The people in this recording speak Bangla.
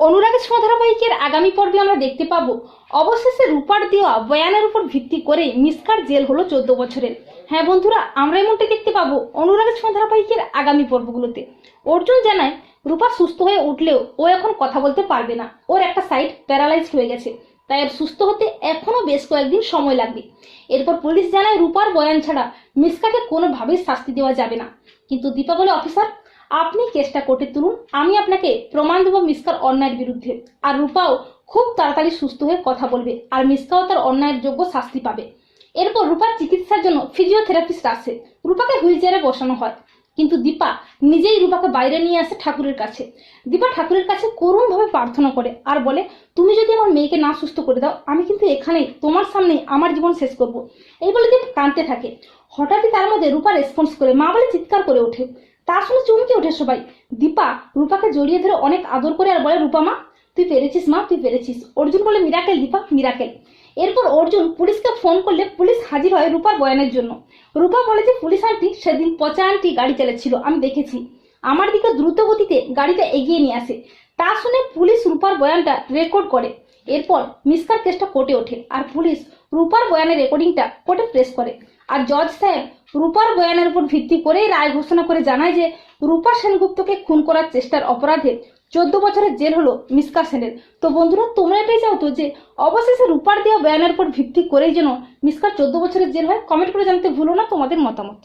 অনুরাগের ছোঁয়া ধারাবাহিকের আগামী পর্বে আমরা দেখতে পাবো। অবশেষে রূপার দেওয়া বয়ানের উপর ভিত্তি করে মিসকার জেল হলো চোদ্দ বছরের। হ্যাঁ বন্ধুরা, আমরা এমনটাই দেখতে পাবো অনুরাগের ছোঁয়া ধারাবাহিকের আগামী পর্বগুলোতে। অর্জুন জানায়, রূপা সুস্থ হয়ে উঠলেও ও এখন কথা বলতে পারবে না। ওর একটা সাইড প্যারালাইজড হয়ে গেছে। তাই এর সুস্থ হতে এখনও বেশ কয়েকদিন সময় লাগবে। এরপর পুলিশ জানায়, রূপার বয়ান ছাড়া মিসকাকে কোনোভাবেই শাস্তি দেওয়া যাবে না। কিন্তু দীপাবলি অফিসার আপনি কেসটা কোর্টে তুলুন, আমি আপনাকে প্রমাণ দেবো মিসকার অন্যায়ের বিরুদ্ধে। আর রূপাও খুব তাড়াতাড়ি সুস্থ হয়ে কথা বলবে, আর মিসকাও তার অন্যায়ের যোগ্য শাস্তি পাবে। এরপর রূপার চিকিৎসার জন্য ফিজিওথেরাপিস্ট আসে। রূপাকে হুইল চেয়ারে বসানো হয়। কিন্তু দীপা নিজেই রূপাকে বাইরে নিয়ে আসে ঠাকুরের কাছে। দীপা ঠাকুরের কাছে করুণভাবে প্রার্থনা করে আর বলে, তুমি যদি আমার মেয়েকে না সুস্থ করে দাও, আমি কিন্তু এখানেই, তোমার সামনে আমার জীবন শেষ করব। এই বলে দীপ কাঁদতে থাকে। হঠাৎই তার মধ্যে রূপা রেসপন্স করে, মা বলে চিৎকার করে ওঠে। তা শুনে চমকে ওঠে সবাই। দীপা রূপাকে জড়িয়ে ধরে অনেক আদর করে আর বলে, রূপা মা, তুই পেরেছিস মা, তুই পেরেছিস। অর্জুন বলে, মিরাকেল, দীপা, মিরাকেল। এরপর অর্জুন পুলিশকে ফোন করলে পুলিশ হাজির হয় রূপার বয়ানের জন্য। রূপা বলে যে, পুলিশ আন্টি সেদিন পচা আন্টি গাড়ি চালাচ্ছিল, আমি দেখেছি। আমার দিকে দ্রুত গতিতে গাড়িটা এগিয়ে নিয়ে আসে। তা শুনে পুলিশ রূপার বয়ানটা রেকর্ড করে। এরপর মিসকার কেসটা কোর্টে ওঠে আর পুলিশ রূপার বয়ানের রেকর্ডিংটা কোর্টে প্রেস করে। আর জজ সাহেব রূপার বয়ানের উপর ভিত্তি করেই রায় ঘোষণা করে জানায় যে রূপা সেনগুপ্তকে খুন করার চেষ্টার অপরাধে চোদ্দ বছরের জেল হলো মিসকা সেনের। তো বন্ধুরা তোমরা এটাই চাও তো যে অবশেষে রূপার দেওয়া বয়ানের উপর ভিত্তি করেই যেন মিসকার চোদ্দ বছরের জেল হয়। কমেন্ট করে জানতে ভুলো না তোমাদের মতামত।